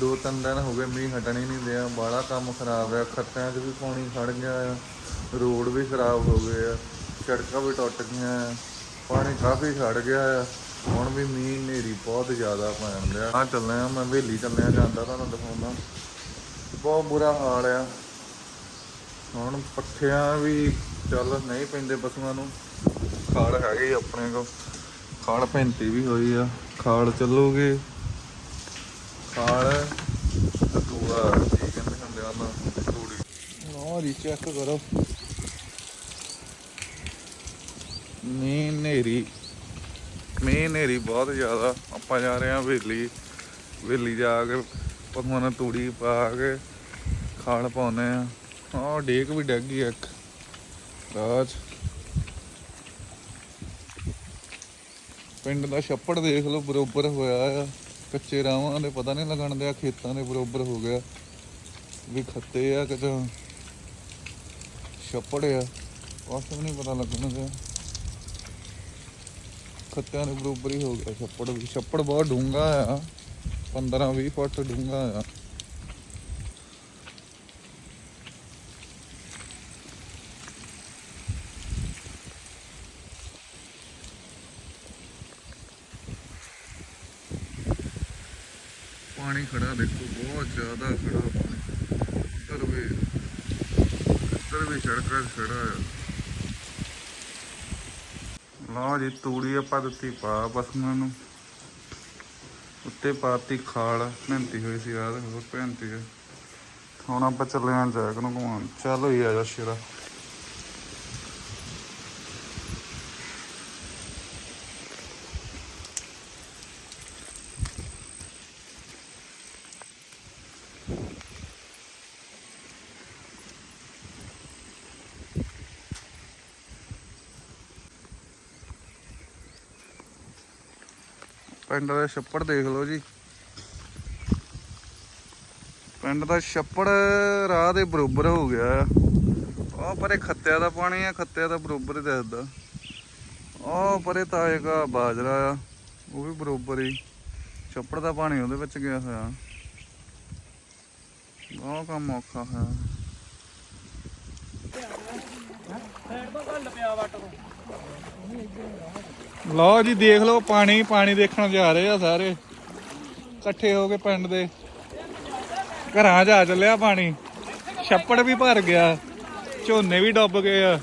ਦੋ ਤਿੰਨ ਦਿਨ ਹੋ ਗਏ ਮੀਂਹ ਹਟਣ ਹੀ ਨਹੀਂ ਦਿਆ। ਬਾਹਲਾ ਕੰਮ ਖਰਾਬ ਆ। ਖੱਤਿਆਂ 'ਚ ਵੀ ਪਾਣੀ ਖੜ ਗਿਆ ਆ। ਰੋਡ ਵੀ ਖਰਾਬ ਹੋ ਗਏ ਆ। ਸੜਕਾਂ ਵੀ ਟੁੱਟ ਗਈਆਂ ਆ। ਪਾਣੀ ਕਾਫੀ ਖੜ ਗਿਆ ਆ। ਹੁਣ ਵੀ ਮੀਂਹ ਨੇਰੀ ਬਹੁਤ ਜ਼ਿਆਦਾ ਪੈਣ ਡਿਆ ਆ ਚੱਲੇ ਆ ਮੈਂ ਹਵੇਲੀ ਚੱਲਿਆ, ਜਾਂਦਾ ਤੁਹਾਨੂੰ ਦਿਖਾਉਂਦਾ। ਬਹੁਤ ਬੁਰਾ ਹਾਲ ਆ। ਹੁਣ ਪੱਠਿਆਂ ਵੀ ਚੱਲ ਨਹੀਂ ਪੈਂਦੇ ਪਸ਼ੂਆਂ ਨੂੰ। ਖਾਲ ਹੈਗੀ ਆਪਣੇ ਕੋਲ। ਖਾਲ ਪੈਂਤੀ ਵੀ ਹੋਈ ਆ। ਖਾਲ ਚੱਲੂਗੀ। ਖਾਲ ਤੂੜਾ ਕੀ ਕਹਿੰਦੇ ਹੁੰਦੇ ਆ ਨਾ, ਤੂੜੀ। ਨਾ ਰੀ ਚੈੱਕ ਕਰੋ। ਮੀਂਹ ਨੇਰੀ ਮੀਂਹ ਨੇਰੀ ਬਹੁਤ ਜ਼ਿਆਦਾ। ਆਪਾਂ ਜਾ ਰਹੇ ਹਾਂ ਹਵੇਲੀ। ਵੇਲੀ ਜਾ ਕੇ ਪਸ਼ੂਆਂ ਨੂੰ ਤੂੜੀ ਪਾ ਕੇ ਖਾਲ ਪਾਉਨੇ ਆ ਹਾਂ ਡੇਕ ਵੀ ਡੱਗ ਗਈ ਇੱਕ। ਰਾਜ। ਪਿੰਡ ਦਾ ਛੱਪੜ ਦੇਖ ਲਓ, ਬਰੋਬਰ ਹੋਇਆ ਆ। ਕੱਚੇ ਰਾਵਾਂ ਦੇ ਪਤਾ ਨਹੀਂ ਲੱਗਣ ਦਿਆ, ਖੇਤਾਂ ਦੇ ਬਰੋਬਰ ਹੋ ਗਿਆ। ਵੀ ਖੱਤੇ ਆ ਕਿ ਜਾਂ ਛੱਪੜ ਆ, ਕੁਛ ਵੀ ਨਹੀਂ ਪਤਾ ਲੱਗਣ ਦਿਆ। ਖੱਤਿਆਂ ਦੇ ਬਰੋਬਰ ਹੀ ਹੋ ਗਿਆ ਛੱਪੜ ਵੀ। ਛੱਪੜ ਬਹੁਤ ਡੂੰਘਾ ਆ 15 20 ਫੁੱਟ ਡੂੰਘਾ ਆ। ਪਾਣੀ ਖੜਾ, ਦੇਖੋ, ਬਹੁਤ ਜ਼ਿਆਦਾ ਖੜਾ ਪਾਣੀ। ਇੱਧਰ ਵੀ ਇੱਧਰ ਵੀ ਸੜਕਾਂ ਖੜਾ ਆ। ਲਓ ਜੀ, ਤੂੜੀ ਆਪਾਂ ਦਿੱਤੀ ਪਾ ਪਸ਼ੂਆਂ ਨੂੰ। ਉੱਤੇ ਪਾਤੀ ਖਾਲ ਮਿਹਨਤੀ ਹੋਈ ਸੀ ਯਾਰ ਹੋਰ ਮਿਹਨਤੀ ਹੁਣ ਆਪਾਂ ਚੱਲੇ ਆਂ ਜੈਕ ਨੂੰ ਘੁਮਾਉਣ। ਚੱਲ ਹੀ ਆ ਜਾ ਸ਼ੇਰਾ। ਪਿੰਡ ਦਾ ਛੱਪੜ ਦੇਖ ਲਓ ਜੀ। ਪਿੰਡ ਦਾ ਛੱਪੜ ਰਾਹ ਦੇ ਬਰੋਬਰ ਹੋ ਗਿਆ। ਆ ਉਹ ਪਰੇ ਖੱਤਿਆਂ ਦਾ ਪਾਣੀ ਆ, ਖੱਤਿਆਂ ਦਾ ਬਰੋਬਰ ਹੀ ਦਿਸਦਾ। ਉਹ ਪਰੇ ਤਾਏ ਬਾਜਰਾ ਆ, ਉਹ ਵੀ ਬਰੋਬਰ ਹੀ। ਛੱਪੜ ਦਾ ਪਾਣੀ ਉਹਦੇ ਵਿੱਚ ਗਿਆ ਹੋਇਆ। ਉਹ ਕੰਮ ਔਖਾ ਹੈ। ਲਓ ਜੀ ਦੇਖ ਲਓ ਪਾਣੀ ਪਾਣੀ ਦੇਖਣ ਜਾ ਰਹੇ ਆ ਸਾਰੇ। ਇਕੱਠੇ ਹੋ ਕੇ ਪਿੰਡ ਦੇ। ਘਰਾਂ 'ਚ ਆ ਚੱਲਿਆ ਪਾਣੀ। ਛੱਪੜ ਵੀ ਭਰ ਗਿਆ। ਝੋਨੇ ਵੀ ਡੁੱਬ ਗਏ ਆ।